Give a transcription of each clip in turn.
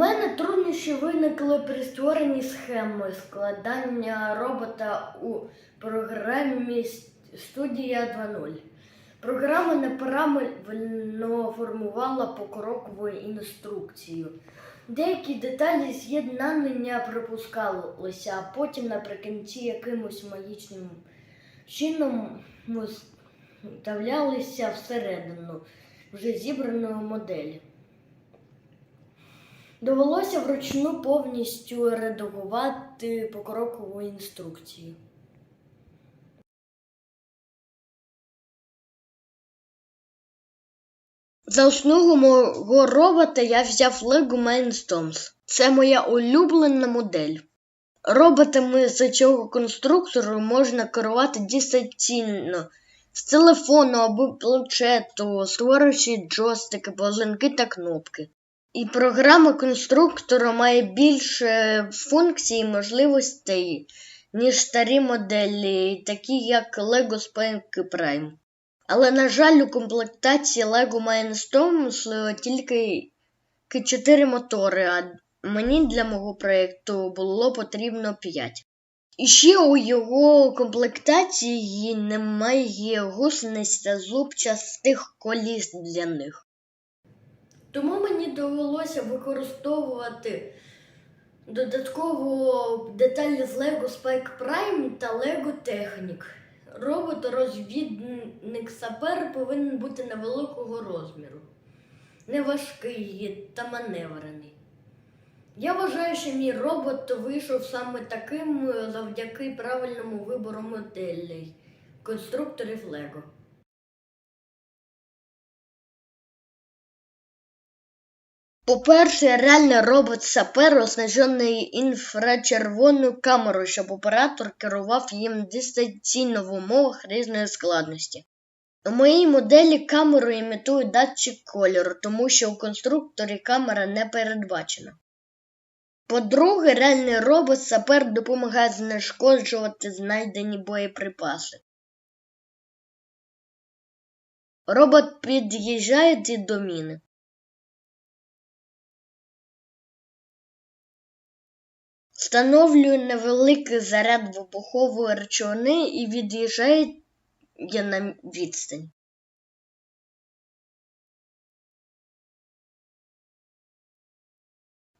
мене труднощі виникли при створенні схеми складання робота у програмі Студія 2.0. Програма неправильно формувала покрокову інструкцію. Деякі деталі з'єднання припускалися, а потім наприкінці якимось магічним чином вставлялися всередину вже зібраної моделі. Довелося вручну повністю редагувати покрокову інструкцію. За основу мого робота я взяв Lego Mindstorms. Це моя улюблена модель. Роботами з цього конструктору можна керувати дистанційно з телефону або планшету, створюючи джойстики, позинки та кнопки. І програма конструктора має більше функцій і можливостей, ніж старі моделі, такі як Lego Spike Prime. Але, на жаль, у комплектації Lego Mindstorms тільки 4 мотори, а мені для мого проєкту було потрібно 5. І ще у його комплектації немає гусениць та зубчастих коліс для них. Тому мені довелося використовувати додатково деталі з Lego Spike Prime та Lego Technic. Робот-розвідник сапер повинен бути невеликого розміру, неважкий та маневрений. Я вважаю, що мій робот вийшов саме таким завдяки правильному вибору моделей конструкторів Lego. По-перше, реальний робот-сапер оснащений інфрачервоною камерою, щоб оператор керував їм дистанційно в умовах різної складності. У моїй моделі камеру імітує датчик кольору, тому що у конструкторі камера не передбачена. По-друге, реальний робот-сапер допомагає знешкоджувати знайдені боєприпаси. Робот під'їжджає до міни. Встановлює невеликий заряд вибухової речовини і від'їжджає на відстань.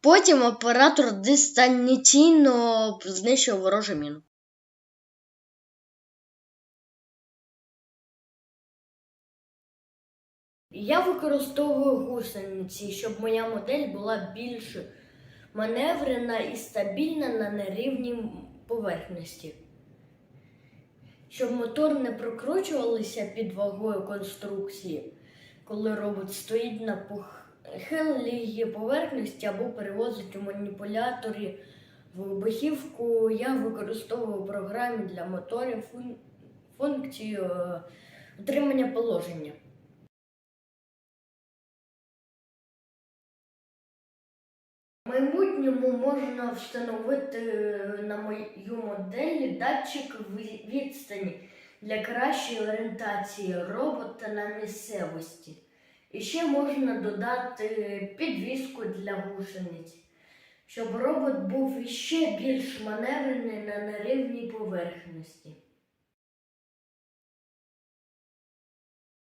Потім оператор дистанційно знищує ворожу міну. Я використовую гусениці, щоб моя модель була більш маневрена і стабільна на нерівній поверхності. Щоб мотор не прокручувалися під вагою конструкції, коли робот стоїть на похилій поверхності або перевозить у маніпуляторі вибухівку, я використовую в програмі для моторів функцію е, утримання положення. Майбутньому можна встановити на мою моделі датчик відстані для кращої орієнтації робота на місцевості. І ще можна додати підвіску для гусениць, щоб робот був іще більш маневрений на нерівній поверхності.